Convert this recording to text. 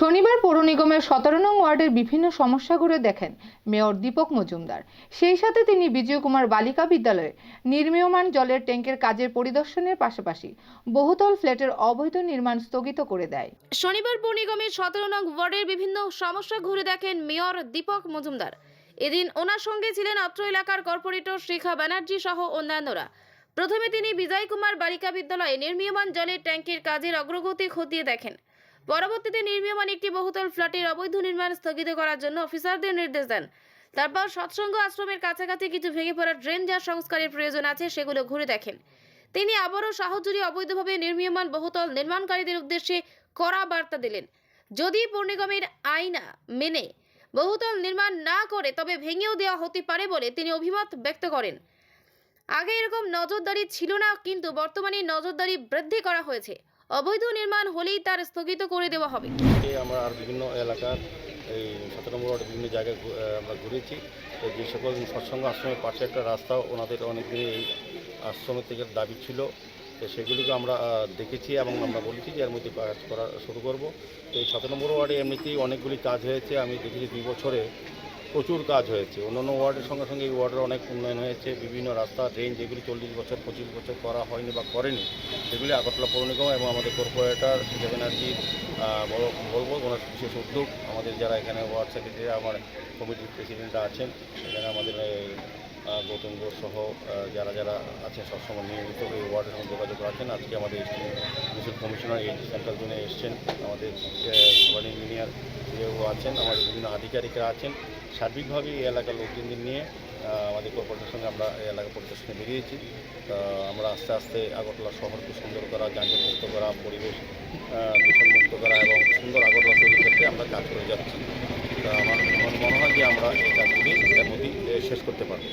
শনিবার পৌর নিগমের সতেরো নং ওয়ার্ডের বিভিন্ন সমস্যা ঘুরে দেখেন মেয়র দীপক মজুমদার। সেই সাথে তিনি বিজয় কুমার বালিকা বিদ্যালয়ে নির্মীয়মান জলের ট্যাঙ্কের কাজের পরিদর্শনের পাশাপাশি বহুতল ফ্ল্যাটের অবৈধ নির্মাণ স্থগিত করে দেয়। শনিবার পৌর নিগমের সতেরো নং ওয়ার্ডের বিভিন্ন সমস্যা ঘুরে দেখেন মেয়র দীপক মজুমদার। এদিন ওনার সঙ্গে ছিলেন অত্র এলাকার কর্পোরেটর শিখা ব্যানার্জি সহ অন্যান্যরা। প্রথমে তিনি বিজয় কুমার বালিকা বিদ্যালয়ে নির্মীয়মান জলের ট্যাঙ্কের কাজের অগ্রগতি খতিয়ে দেখেন। পরবর্তীতে নির্মীয়মান একটি বহুতল ফ্ল্যাটের অবৈধ নির্মাণ স্থগিত করার জন্য অফিসারদের নির্দেশ দেন। তারপর সৎসঙ্গ আশ্রমের কাছাকাছি কিছু ভেঙে পড়া ড্রেন যা সংস্কারের প্রয়োজন আছে সেগুলো ঘুরে দেখেন। তিনি আবারও সাহচর্য অবৈধভাবে নির্মীয়মান বহুতল নির্মাণকারীদের উদ্দেশ্যে কড়া বার্তা দিলেন। যদি পূর্ণিগমের আইনা মেনে বহুতল নির্মাণ না করে তবে ভেঙেও দেওয়া হতে পারে বলে তিনি অভিমত ব্যক্ত করেন। আগে এরকম নজরদারি ছিল না, কিন্তু বর্তমানে নজরদারি বৃদ্ধি করা হয়েছে। অবৈধ নির্মাণ হলেই তার স্থগিত করে দেওয়া হবে। আমরা আর বিভিন্ন এলাকার এই সতেরো নম্বর ওয়ার্ডের বিভিন্ন জায়গায় আমরা ঘুরেছি। তো যে সকল সৎসঙ্গ আশ্রমের পাশে একটা রাস্তা ওনাদের অনেকদিন এই আশ্রমের থেকে দাবি ছিল। তো সেগুলিকে আমরা দেখেছি এবং আমরা বলেছি যে এর মধ্যে কাজ করা শুরু করব। তো এই সতেরো নম্বর ওয়ার্ডে এমনিতেই অনেকগুলি কাজ হয়েছে। আমি দেখেছি দুই বছরে প্রচুর কাজ হয়েছে। অন্যান্য ওয়ার্ডের সঙ্গে সঙ্গে এই ওয়ার্ডের অনেক উন্নয়ন হয়েছে। বিভিন্ন রাস্তা ড্রেন যেগুলি চল্লিশ বছর, পঁচিশ বছর করা হয়নি বা করেনি, সেগুলি আগরতলা পৌর নিগম এবং আমাদের কর্পোরেটর শিখা ব্যানার্জির বলব, ওনার বিশেষ উদ্যোগ। আমাদের যারা এখানে ওয়ার্ড সেক্রেটারি আমার কমিটির প্রেসিডেন্টরা আছেন। এখানে আমাদের ঘোষ সহ যারা যারা আছেন সবসময় নিয়মিত এই ওয়ার্ডের সঙ্গে যোগাযোগ রাখেন। আজকে আমাদের মিউনিসিপাল কমিশনার এই সেন্ট্রাল জোনে এসছেন। আমাদের সবাই ইঞ্জিনিয়ার যেও আছেন, আমাদের বিভিন্ন আধিকারিকরা আছেন। সার্বিকভাবে এই এলাকার লোকজনদের নিয়ে আমাদের কর্পোরেটের সঙ্গে আমরা এই এলাকা পরিদর্শনে বেরিয়েছি আমরা আস্তে আস্তে আগরতলা শহরকে সুন্দর করা যানজট মুক্ত করা, পরিবেশ দূষণমুক্ত করা এবং সুন্দর আগরতলা তৈরির ক্ষেত্রে আমরা কাজ করে যাচ্ছি। আমার মনে হয় যে আমরা এই কাজগুলি এর মধ্যেই শেষ করতে পারব।